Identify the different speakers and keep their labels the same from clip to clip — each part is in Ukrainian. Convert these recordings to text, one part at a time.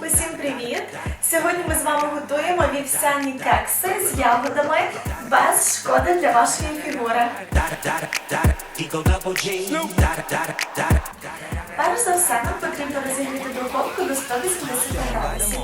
Speaker 1: Усім привіт! Сьогодні ми з вами готуємо вівсяні кекси з ягодами без шкоди для вашої фігури. Перш за все, нам потрібно розігріти духовку до 180 градусів,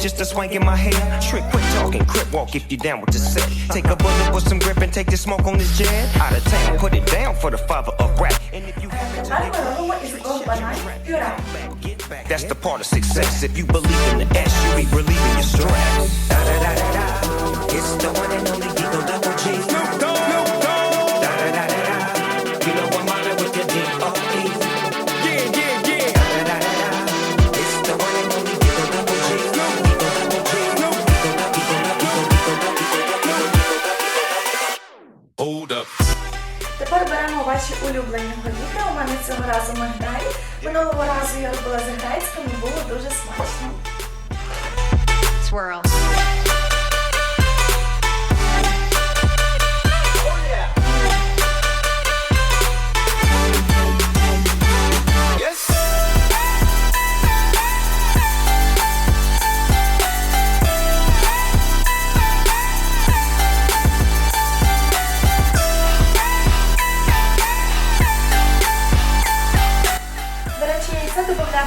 Speaker 2: Just a swank in my hair. Trick, quit talking, crip walk if you down with the set. Take a bullet with some grip and take the smoke on this jet. Out of town, put it down for the father of rap. And if you I don't
Speaker 1: know what is it called, but I
Speaker 2: figure out. That's the part of success. If you believe in the S, you be relieving your stress. Da da da da da. It's the one and only Double G.
Speaker 3: Тепер беремо ваші улюблені горіхи. У мене цього разу мигдаль. Минулого разу я робила з грецькими, було дуже смачно.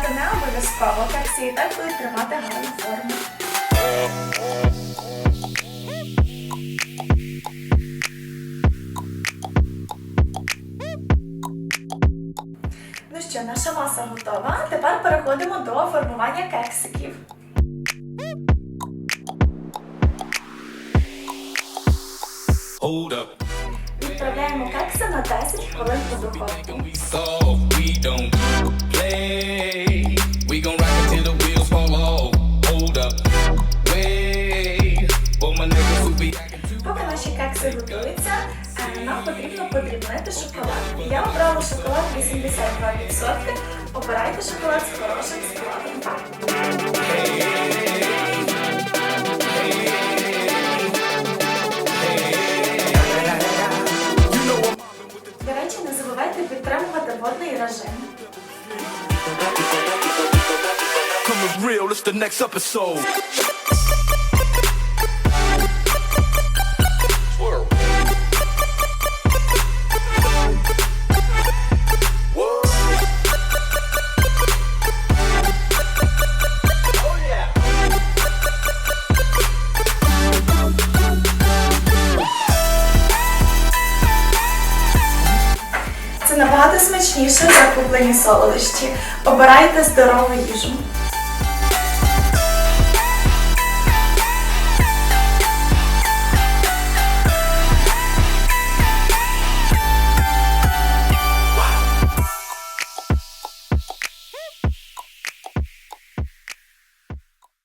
Speaker 3: Яйця не обов'язково, і так будуть тримати гарну форму. Ну що, наша маса готова. Тепер переходимо до формування кексиків.
Speaker 4: Hold up.
Speaker 3: Відправляємо кекси на 10 хвилин у духовку. Поки наші кекси готуються, е, нам потрібно подрібнити шоколад. Я обрала шоколад 82%. Обирайте шоколад з
Speaker 4: Coming real, it's the next episode.
Speaker 3: Це набагато смачніше за куплені солодощі. Обирайте здорову їжу.